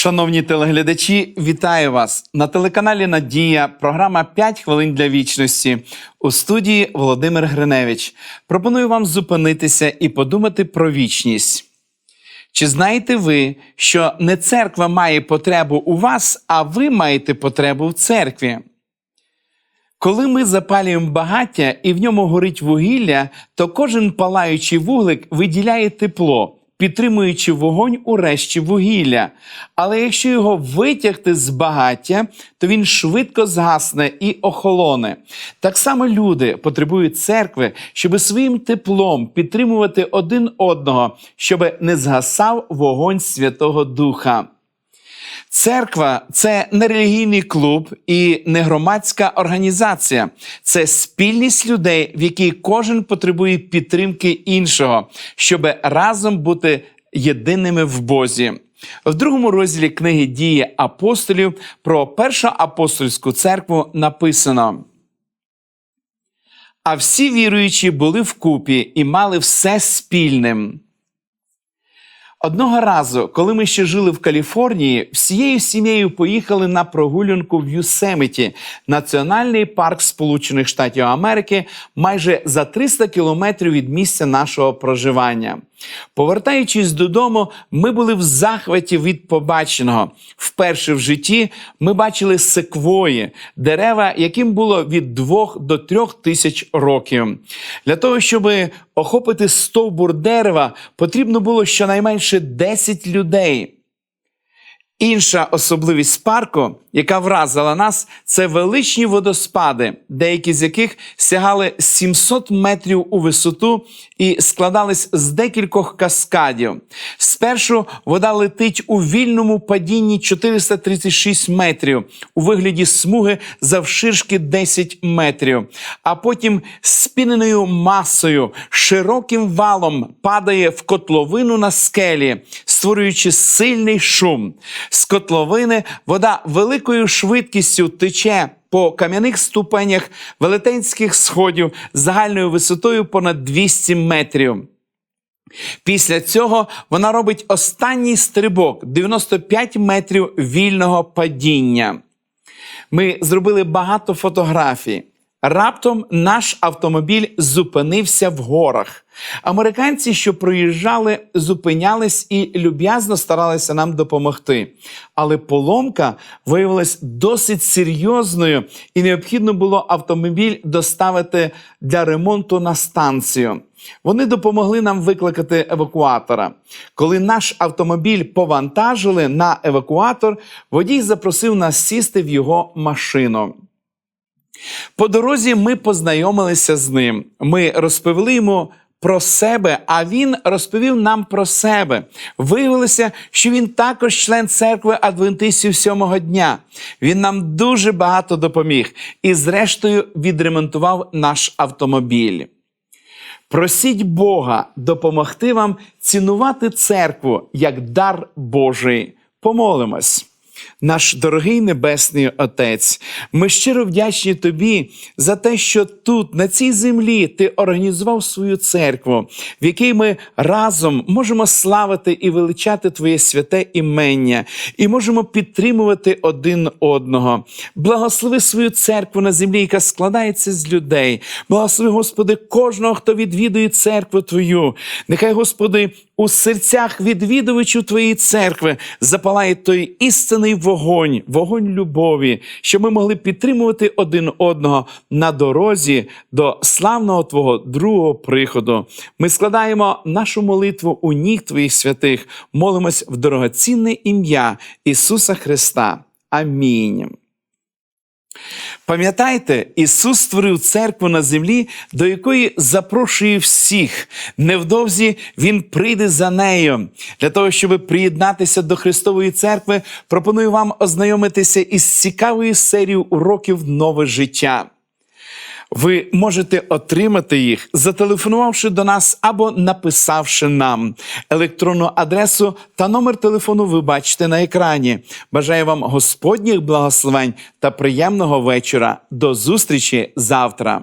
Шановні телеглядачі, вітаю вас на телеканалі Надія. Програма «5 хвилин для вічності у студії Володимир Гриневич. Пропоную вам зупинитися і подумати про вічність. Чи знаєте ви, що не церква має потребу у вас, а ви маєте потребу в церкві? Коли ми запалюємо багаття і в ньому горить вугілля, то кожен палаючий вуглик виділяє тепло, підтримуючи вогонь у решті вугілля. Але якщо його витягти з багаття, то він швидко згасне і охолоне. Так само люди потребують церкви, щоб своїм теплом підтримувати один одного, щоб не згасав вогонь Святого Духа. Церква це не релігійний клуб і не громадська організація. Це спільність людей, в якій кожен потребує підтримки іншого, щоб разом бути єдиними в Бозі. В другому розділі книги Дії апостолів про першу апостольську церкву написано. А всі віруючі були вкупі і мали все спільним. Одного разу, коли ми ще жили в Каліфорнії, всією сім'єю поїхали на прогулянку в Юсеміті, національний парк Сполучених Штатів Америки, майже за 300 кілометрів від місця нашого проживання. Повертаючись додому, ми були в захваті від побаченого. Вперше в житті ми бачили секвої, дерева, яким було від 2 до 3 тисяч років. Для того, щоб охопити стовбур дерева, потрібно було щонайменше 10 людей. Інша особливість парку, яка вразила нас, це величні водоспади, деякі з яких сягали 700 метрів у висоту і складались з декількох каскадів. Спершу вода летить у вільному падінні 436 метрів у вигляді смуги завширшки 10 метрів, а потім спіненою масою, широким валом падає в котловину на скелі, створюючи сильний шум. З котловини вода великою швидкістю тече по кам'яних ступенях велетенських сходів загальною висотою понад 200 метрів. Після цього вона робить останній стрибок 95 метрів вільного падіння. Ми зробили багато фотографій. Раптом наш автомобіль зупинився в горах. Американці, що проїжджали, зупинялись і люб'язно старалися нам допомогти. Але поломка виявилась досить серйозною, і необхідно було автомобіль доставити для ремонту на станцію. Вони допомогли нам викликати евакуатора. Коли наш автомобіль повантажили на евакуатор, водій запросив нас сісти в його машину. По дорозі ми познайомилися з ним. Ми розповіли йому про себе, а він розповів нам про себе. Виявилося, що він також член церкви адвентистів сьомого дня. Він нам дуже багато допоміг і, зрештою, відремонтував наш автомобіль. Просіть Бога допомогти вам цінувати церкву як дар Божий. Помолимось. Наш дорогий Небесний Отець, ми щиро вдячні Тобі за те, що тут, на цій землі, Ти організував свою церкву, в якій ми разом можемо славити і величати Твоє святе імення, і можемо підтримувати один одного. Благослови свою церкву на землі, яка складається з людей. Благослови, Господи, кожного, хто відвідує церкву Твою. Нехай, Господи, у серцях відвідувачів Твоєї церкви запалає той істинний вогонь, вогонь любові, щоб ми могли підтримувати один одного на дорозі до славного Твого другого приходу. Ми складаємо нашу молитву у ніг Твоїх святих, молимось в дорогоцінне ім'я Ісуса Христа. Амінь. Пам'ятайте, Ісус створив церкву на землі, до якої запрошує всіх. Невдовзі Він прийде за нею. Для того, щоб приєднатися до Христової церкви, пропоную вам ознайомитися із цікавою серією уроків нове життя. Ви можете отримати їх, зателефонувавши до нас або написавши нам. Електронну адресу та номер телефону ви бачите на екрані. Бажаю вам Господніх благословень та приємного вечора. До зустрічі завтра.